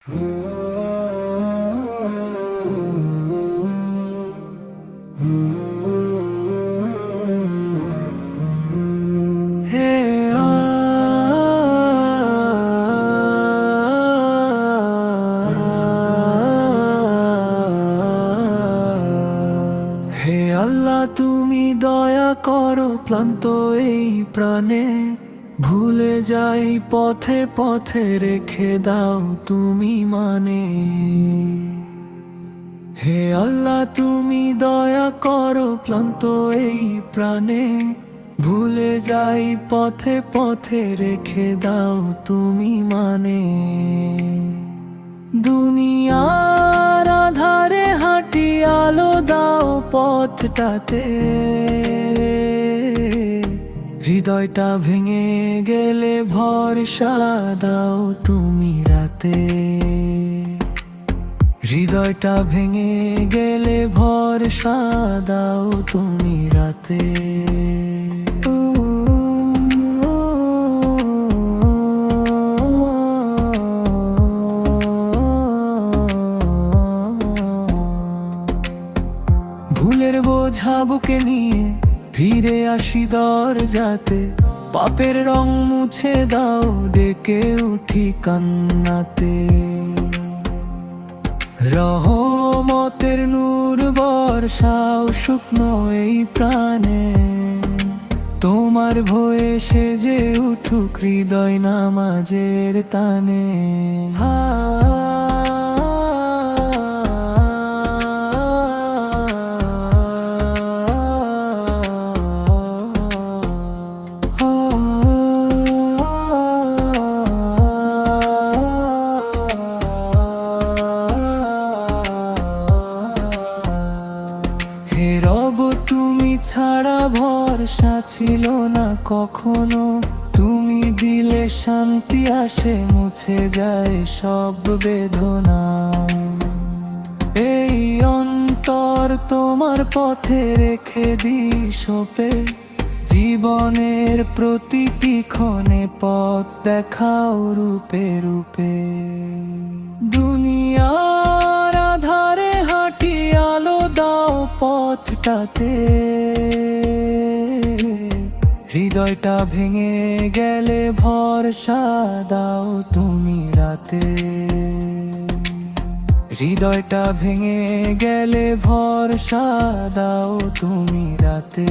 আল্লাহ তুমি দয়া করো ক্লান্ত এই প্রাণে। ভুলে যাই, পথে পথে রেখে দাও তুমি মানে। হে আল্লাহ, তুমি দয়া করো ক্লান্ত এই প্রাণে। ভুলে যাই, পথে পথে রেখে দাও তুমি মানে। দুনিয়ার আধারে হাঁটি আলো দাও পথটাতে। হৃদয়টা ভেঙে গেলে ভরসা দাও তুমি রাতে। হৃদয়টা ভেঙে গেলে ভরসা দাও তুমি রাতে। ভুলের বোঝা বুকে নিয়ে ফিরে আসি দরজাতে, পাপের রং মুছে দাও ডেকে উঠি কান্নাতে। রহমতের নূর বর্ষাও শুকনো এই প্রাণে, তোমার ভয়ে সেজে উঠুক হৃদয় নামাজের তানে। হা হে রব, তুমি ছাড়া ভরসা ছিল না কখনো। তুমি দিলে শান্তি আসে, মুছে যায় সব বেদনা। এই অন্তর তোমার পথে রেখে দি সোপে। জীবনের প্রতিটি ক্ষণে পথ দেখাও রূপে রূপে। দুনিয়ার পথটাতে হৃদয়টা ভেঙে গেলে ভরসা দাও তুমি রাতে। হৃদয়টা ভেঙে গেলে ভরসা দাও তুমি রাতে।